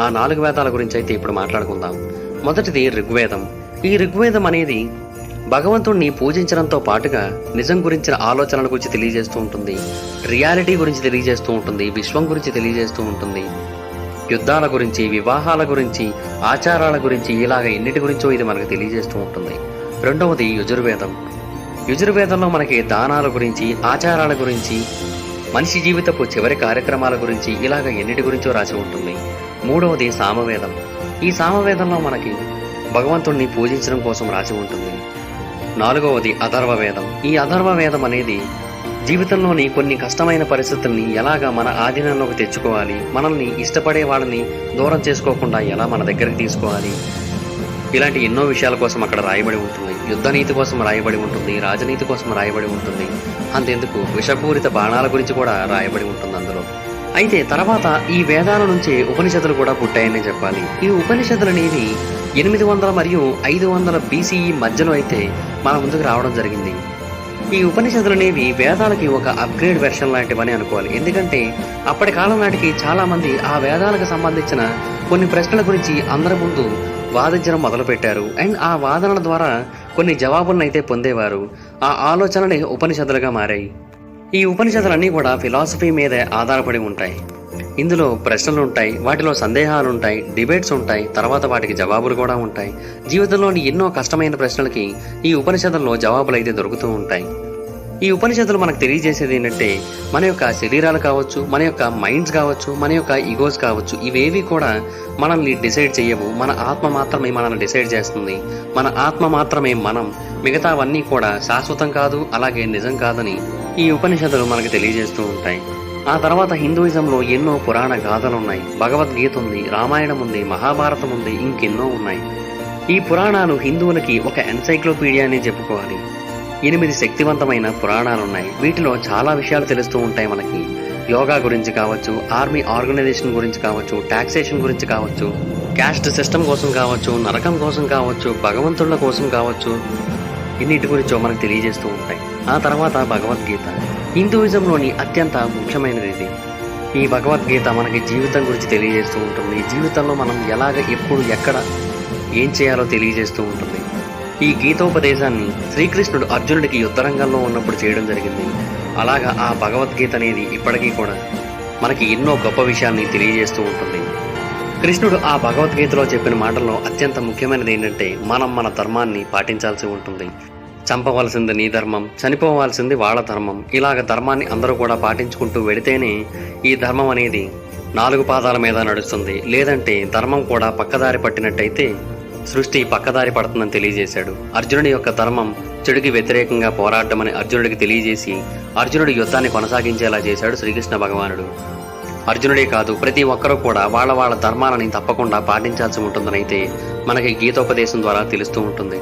ఆ నాలుగు వేదాల గురించి అయితే ఇప్పుడు మాట్లాడుకుందాం. మొదటిది ఋగ్వేదం. ఈ ఋగ్వేదం అనేది భగవంతుణ్ణి పూజించడంతో పాటుగా నిజం గురించిన ఆలోచనల గురించి తెలియజేస్తూ ఉంటుంది. రియాలిటీ గురించి తెలియజేస్తూ ఉంటుంది. విశ్వం గురించి తెలియజేస్తూ ఉంటుంది. యుద్ధాల గురించి వివాహాల గురించి ఆచారాల గురించి ఇలాగ ఎన్నిటి గురించో ఇది మనకు తెలియజేస్తూ ఉంటుంది. రెండవది యజుర్వేదం. యజుర్వేదంలో మనకి దానాల గురించి ఆచారాల గురించి మనిషి జీవితపు చివరి కార్యక్రమాల గురించి ఇలాగ ఎన్నిటి గురించో రాసి ఉంటుంది. మూడవది సామవేదం. ఈ సామవేదంలో మనకి భగవంతుణ్ణి పూజించడం కోసం రాసి ఉంటుంది. నాలుగవది అథర్వ వేదం ఈ అథర్వ వేదం అనేది జీవితంలోని కొన్ని కష్టమైన పరిస్థితుల్ని ఎలాగా మన ఆధీనంలోకి తెచ్చుకోవాలి మనల్ని ఇష్టపడే వాళ్ళని దూరం చేసుకోకుండా ఎలా మన దగ్గరికి తీసుకోవాలి. ఇలాంటి ఎన్నో విషయాల కోసం అక్కడ రాయబడి ఉంటుంది. యుద్ధనీతి కోసం రాయబడి ఉంటుంది రాజనీతి కోసం రాయబడి ఉంటుంది. అంతెందుకు? విషపూరిత బాణాల గురించి కూడా రాయబడి ఉంటుంది అందులో. అయితే తర్వాత ఈ వేదాల నుంచి ఉపనిషత్తులు కూడా పుట్టాయని చెప్పాలి. ఈ ఉపనిషత్తులు అనేవి ఎనిమిది వందల మరియు ఐదు వందల బీసీఈ మధ్యలో అయితే మన ముందుకు రావడం జరిగింది. ఈ ఉపనిషత్తులు అనేవి వేదాలకి ఒక అప్గ్రేడ్ వెర్షన్ లాంటివని అనుకోవాలి. ఎందుకంటే అప్పటి కాలం నాటికి చాలా మంది ఆ వేదాలకు సంబంధించిన కొన్ని ప్రశ్నల గురించి అందరి ముందు వాదించడం మొదలుపెట్టారు. అండ్ ఆ వాదనల ద్వారా కొన్ని జవాబులను అయితే పొందేవారు. ఆ ఆలోచనలే ఉపనిషత్తులుగా మారాయి. ఈ ఉపనిషత్తులన్నీ కూడా ఫిలాసఫీ మీదే ఆధారపడి ఉంటాయి. ఇందులో ప్రశ్నలు ఉంటాయి వాటిలో సందేహాలు ఉంటాయి డిబేట్స్ ఉంటాయి తర్వాత వాటికి జవాబులు కూడా ఉంటాయి. జీవితంలోని ఎన్నో కష్టమైన ప్రశ్నలకి ఈ ఉపనిషత్తుల్లో జవాబులు అయితే దొరుకుతూ ఉంటాయి. ఈ ఉపనిషత్తులు మనకు తెలియజేసేది ఏంటంటే మన యొక్క శరీరాలు కావచ్చు మన యొక్క మైండ్స్ కావచ్చు మన యొక్క ఈగోస్ కావచ్చు ఇవేవి కూడా మనల్ని డిసైడ్ చేయవు. మన ఆత్మ మాత్రమే మనల్ని డిసైడ్ చేస్తుంది. మన ఆత్మ మాత్రమే మనం. మిగతావన్నీ కూడా శాశ్వతం కాదు అలాగే నిజం కాదని ఈ ఉపనిషత్తులు మనకు తెలియజేస్తూ ఉంటాయి. ఆ తర్వాత హిందూయిజంలో ఎన్నో పురాణ గాథలు ఉన్నాయి భగవద్గీత ఉంది రామాయణం ఉంది మహాభారతం ఉంది ఇంకెన్నో ఉన్నాయి. ఈ పురాణాలు హిందువులకి ఒక ఎన్సైక్లోపీడియా అని చెప్పుకోవాలి. ఎనిమిది శక్తివంతమైన పురాణాలు ఉన్నాయి వీటిలో చాలా విషయాలు తెలుస్తూ ఉంటాయి మనకి. యోగా గురించి కావచ్చు ఆర్మీ ఆర్గనైజేషన్ గురించి కావచ్చు టాక్సేషన్ గురించి కావచ్చు క్యాస్ట్ సిస్టమ్ కోసం కావచ్చు నరకం కోసం కావచ్చు భగవంతుళ్ళ కోసం కావచ్చు ఎన్నిటి గురించో మనకు తెలియజేస్తూ ఉంటాయి. ఆ తర్వాత భగవద్గీత. హిందూయిజంలోని అత్యంత ముఖ్యమైనది ఇది. ఈ భగవద్గీత మనకి జీవితం గురించి తెలియజేస్తూ ఉంటుంది. జీవితంలో మనం ఎలాగ ఎప్పుడు ఎక్కడ ఏం చేయాలో తెలియజేస్తూ ఉంటుంది. ఈ గీతోపదేశాన్ని శ్రీకృష్ణుడు అర్జునుడికి యుద్ధరంగంలో ఉన్నప్పుడు చేయడం జరిగింది. అలాగా ఆ భగవద్గీత అనేది ఇప్పటికీ కూడా మనకి ఎన్నో గొప్ప విషయాన్ని తెలియజేస్తూ ఉంటుంది. కృష్ణుడు ఆ భగవద్గీతలో చెప్పిన మాటల్లో అత్యంత ముఖ్యమైనది ఏంటంటే మనం మన ధర్మాన్ని పాటించాల్సి ఉంటుంది. చంపవలసింది నీ ధర్మం చనిపోవాల్సింది వాళ్ళ ధర్మం. ఇలాగ ధర్మాన్ని అందరూ కూడా పాటించుకుంటూ వెడితేనే ఈ ధర్మం అనేది నాలుగు పాదాల మీద నడుస్తుంది. లేదంటే ధర్మం కూడా పక్కదారి పట్టినట్టయితే సృష్టి పక్కదారి పడుతుందని తెలియజేశాడు. అర్జునుడి యొక్క ధర్మం చెడుకి వ్యతిరేకంగా పోరాడమని అర్జునుడికి తెలియజేసి అర్జునుడి యుద్ధాన్ని కొనసాగించేలా చేశాడు శ్రీకృష్ణ భగవానుడు. అర్జునుడే కాదు ప్రతి ఒక్కరూ కూడా వాళ్ళ వాళ్ళ ధర్మాలని తప్పకుండా పాటించాల్సి ఉంటుందనైతే మనకి గీతోపదేశం ద్వారా తెలుస్తూ ఉంటుంది.